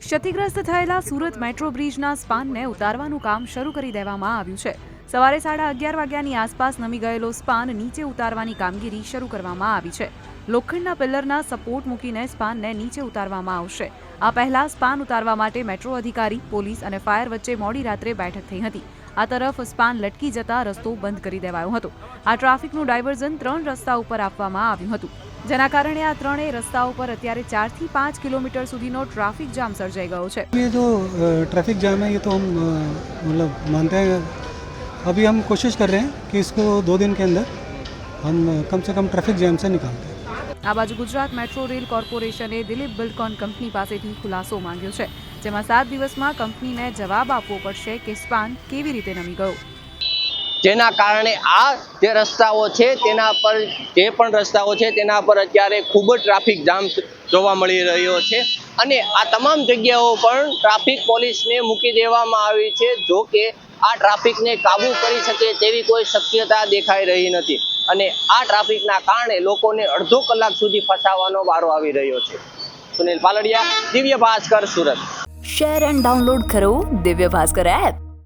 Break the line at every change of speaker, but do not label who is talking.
ક્ષતિગ્રસ્ત થયેલા સુરત મેટ્રો બ્રિજના સ્પાનને ઉતારવાનું કામ શરૂ કરી દેવામાં આવ્યું છે. સવારે સાડા અગિયાર વાગ્યાની આસપાસ નમી ગયેલો સ્પાન નીચે ઉતારવાની કામગીરી શરૂ કરવામાં આવી છે. લોખંડના પિલ્લરના સપોર્ટ મૂકીને સ્પાનને નીચે ઉતારવામાં આવશે. આ પહેલા સ્પાન ઉતારવા માટે મેટ્રો અધિકારી, પોલીસ અને ફાયર વચ્ચે મોડી રાત્રે બેઠક થઈ હતી. આ તરફ સ્પાન લટકી જતા રસ્તો બંધ કરી દેવાયો હતો. આ ટ્રાફિકનું ડાયવર્ઝન ત્રણ રસ્તા ઉપર આપવામાં આવ્યું હતું. જેના કારણે આ ત્રણેય રસ્તાઓ પર અત્યારે ચારથી પાંચ કિલોમીટર સુધીનો ટ્રાફિક જામ સર્જાઈ ગયો છે
ये जो अ, ट्रैफिक जाम है ये तो हम अ, मतलब मानते हैं अभी हम कोशिश कर रहे हैं कि इसको दो दिन के अंदर हम अ, कम से कम ट्रैफिक जैम से निकालते हैं
આ બાજુ ગુજરાત મેટ્રો રેલ કોર્પોરેશને દિલીપ બિલ્ડકોન કંપની પાસેથી ખુલાસો માંગ્યો છે જેમાં સાત દિવસમાં કંપનીને જવાબ આપવો પડશે કે સ્પાન કેવી રીતે નમી ગયો
જેના કારણે આ જે રસ્તાઓ છે તેના પર જે પણ રસ્તાઓ છે તેના પર અત્યારે ખૂબ જ ટ્રાફિક જામ જોવા મળી રહ્યો છે. અને આ તમામ જગ્યાઓ પણ ટ્રાફિક પોલીસને મૂકી દેવામાં આવી છે જો કે આ ટ્રાફિકને કાબુ કરી શકે તેવી કોઈ શક્યતા દેખાઈ રહી નથી. અને આ ટ્રાફિકના કારણે લોકોને અડધો કલાક સુધી ફસાવાનો વારો આવી રહ્યો છે. Sunil Paldiya, Divya Bhaskar, Surat.
Share and download કરો દિવ્ય ભાસ્કર એપ.